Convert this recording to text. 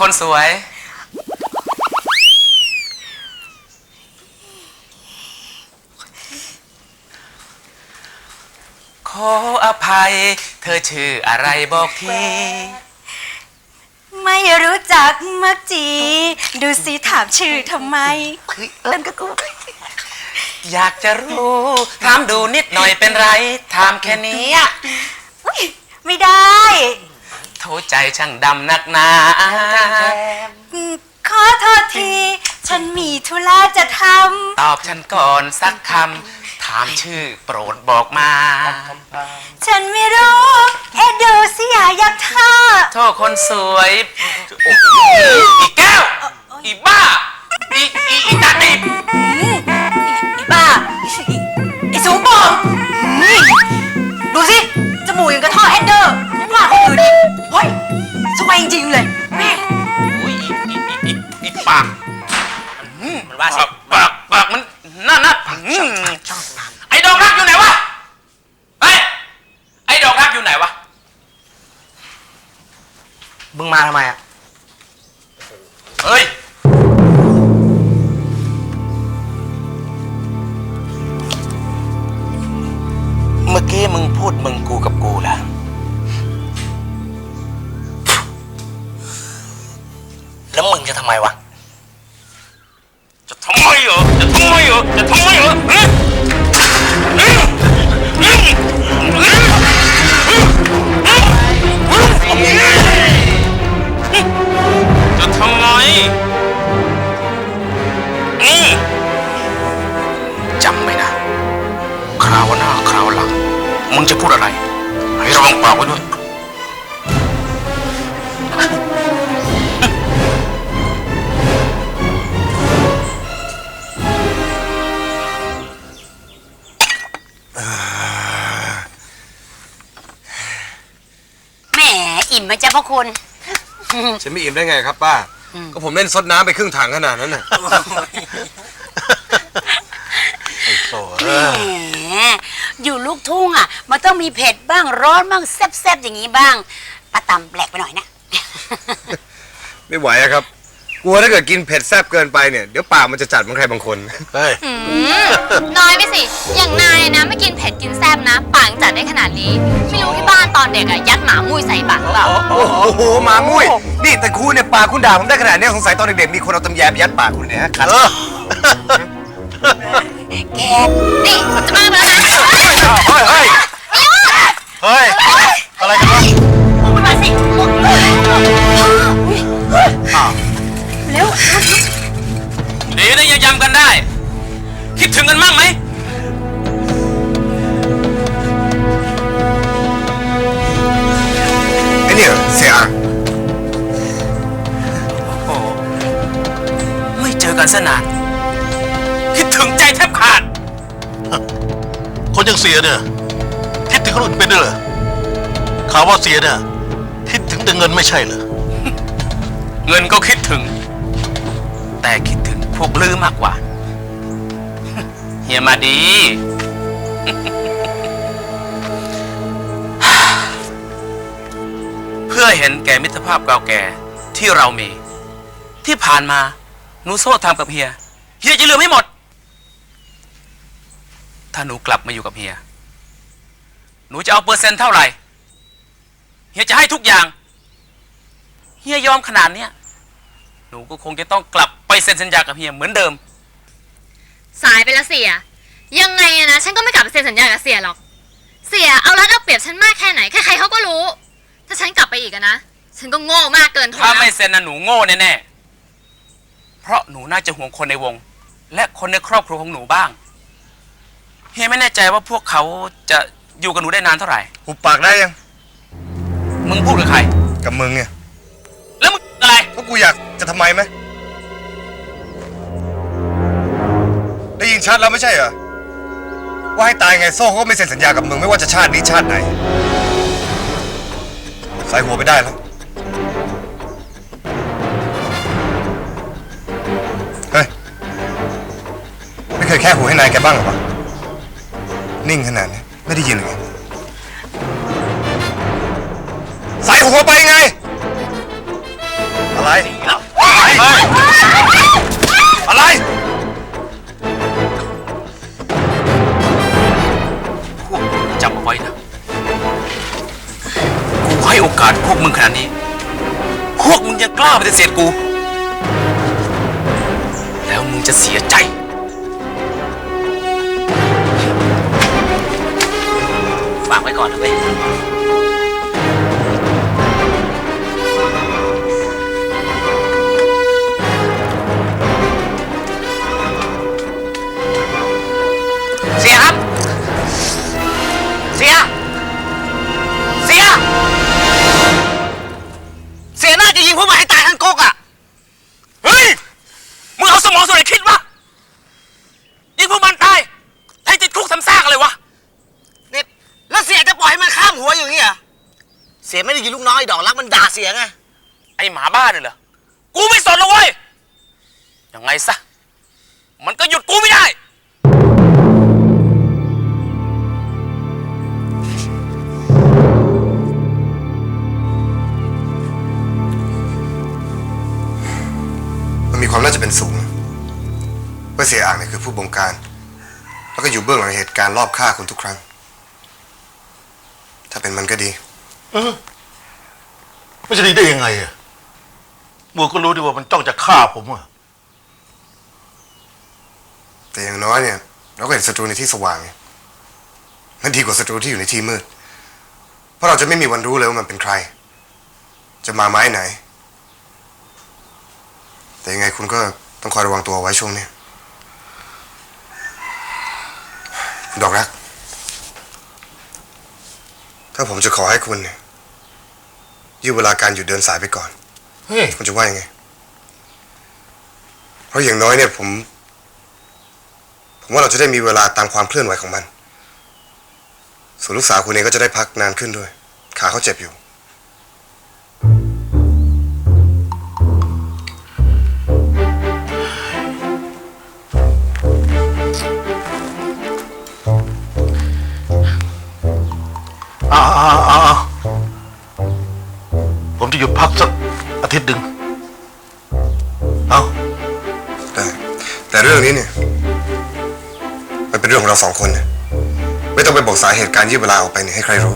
คนสวย ขออภัย เธอชื่ออะไรบอกที ไม่รู้จักมักจี ดูสิถามชื่อทำไม เล่นกับกู อยากจะรู้ ถามดูนิดหน่อยเป็นไร ถามแค่นี้อะอุ๊ยไม่ได้ โทษใจช่างดำนักหนาอืมขอโทษที ฉันมีธุระจะทตอบฉันก่อนสักคำถามชื่อโปรดบอกมาำ ฉันไม่รู้ เอ็ดดูสิอย่ายักท่าโทษคนสวยอีแก้ ปากมันว่าสิปากปากมันน่าน่าอืมไเหรอ จะทำไมเหรอฮะจะทำไมอืมจำไว้นะ คราวหน้าคราวหลัง มึงจะพูดอะไร ให้ระวังปากไว้ด้วย จ๊ะพ่อคุณ ฉันไม่อิ่มได้ไงครับป้า ก็ผมเล่นซดน้ำไปครึ่งถังขนาดนั้นน่ะโอ้แหมอยู่ลูกทุ่งอะ มันต้องมีเผ็ดบ้างร้อนบ้างแซ่บๆอย่างนี้บ้างปลาตำแปลกไปหน่อยนะ ไม่ไหวอะครับ กลัวถ้าเกิดกินเผ็ดแซ่บเกินไปเนี่ย เดี๋ยวปากมันจะจัดเหมือนใครบางคน เฮ้ยน้อยไปสิ อย่างนายนะ ไม่กินเผ็ดกินแซ่บนะปากยังจัดได้ขนาดนี้ ไม่รู้ที่บ้าน ตอนเด็กอะยัดหมามุ้ยใส่ปากหรือเปล่าโอ้โหหมามุ้ย นี่แต่คุณเนี่ยปากคุณด่าผมได้ขนาดเนี้ยสงสัยตอนเด็กๆมีคนเอาตำแยไปยัดปากคุณเนี่ยฮะขัดเออแกนี่จะบ้าไปแล้วนะเฮ้ยเฮ้ยเฮ้ยอะไรกันวะพูดมาสิดีนะยังจำกันได้ คิดถึงกันมั่งไหม ไอ้เนี่ยเสียอังโอ้ไม่เจอกันสนานคิดถึงใจแทบขาด คนยังเสียเนี่ยคิดถึงคนอื่นเป็นด้วยเหรอข่าวว่าเสียเนี่ยคิดถึงแต่เงินไม่ใช่เหรอเงินก็คิดถึง แต่คิดถึงพวกลือมากกว่า เฮียมาดี พื่อเห็นแก่มิตรภาพเก่าแก่ที่เรามี ที่ผ่านมาหนูโซ่ทำกับเฮียเฮียจะลืมให้หมด ถ้าหนูกลับมาอยู่กับเฮีย หนูจะเอาเปอร์เซ็นต์เท่าไหร่เฮียจะให้ทุกอย่างเฮียยอมขนาดเนี้ยหนูก็คงจะต้องกลับไปเซ็นสัญญากับเฮียเหมือนเดิม สายไปแล้วเสีย ยังไงอะนะ ฉันก็ไม่กลับไปเซ็นสัญญากับเสียหรอก เสียเอารัดเอาเปรียบฉันมากแค่ไหนใครๆเขาก็รู้ ถ้าฉันกลับไปอีกอะนะ ฉันก็โง่มากเกินทนถ้าแล้วไม่เซ็นนะหนูโง่แน่ๆ เพราะหนูน่าจะห่วงคนในวง และคนในครอบครัวของหนูบ้าง เฮียไม่แน่ใจว่าพวกเขาจะอยู่กับหนูได้นานเท่าไหร่ หุบปากได้ยัง มึงพูดกับใคร กับมึงเนี่ยแล้วมึงอะไรก็กูอยากจะทำไมไหมได้ยินชัดแล้วไม่ใช่เหรอ ว่าให้ตายไงโซ่เขาก็ไม่เซ็นสัญญากับมึงไม่ว่าจะชาตินี้ชาติไหน ใส่หัวไปได้แล้ว เฮ้ย ไม่เคยแค่หัวให้นายแกบ้างหรอวะนิ่งขนาดนี้ไม่ได้ยินเลยไงใส่หัวไปไง อะไร อะไร อะไร กาสพวกมึงขนาดนี้ พวกมึงยังกล้าปฏิเสธกู แล้วมึงจะเสียใจฝากไว้ก่อนนะเว้ยามหัวอย่างนี้เหรอเสียไม่ได้ยินลูกน้อยดอกรักมันด่าเสียไงไอหมาบ้าเนี่ยเหรอ กูไม่สนแล้วเว้ย ยังไงซะ มันก็หยุดกูไม่ได้ มันมีความน่าจะเป็นสูงว่าเสียอ่างเนี่ยคือผู้บงการ แล้วก็อยู่เบื้องหลังเหตุการณ์รอบฆ่าคุณทุกครั้งถ้าเป็นมันก็ดี เออไม่จะดีได้ยังไงอะมัวก็รู้ดีว่ามันจ้องจะฆ่าผมอะแต่อย่างน้อยเนี่ย เราก็เห็นศัตรูในที่สว่างไงนั่นดีกว่าศัตรูที่อยู่ในที่มืด เพราะเราจะไม่มีวันรู้เลยว่ามันเป็นใคร จะมาไม้ไหน แต่ยังไงคุณก็ต้องคอยระวังตัวไว้ช่วงนี้คุณดอกรัก ถ้าผมจะขอให้คุณเนี่ยยืดเวลาการหยุดเดินสายไปก่อน เฮ้ย คุณจะว่ายังไง เพราะอย่างน้อยเนี่ยผม ผมว่าเราจะได้มีเวลาตามความเคลื่อนไหวของมัน ส่วนลูกสาวคุณเองก็จะได้พักนานขึ้นด้วย ขาเขาเจ็บอยู่ อ้าวอ้าวอ้าวผมจะหยุดพักสักอาทิตย์หนึ่งเอาได้แต่เรื่องนี้เนี่ยมันเป็นเรื่องของเราสองคนเนี่ยไม่ต้องไปบอกสาเหตุการยืดเวลาออกไปเนี่ยให้ใครรู้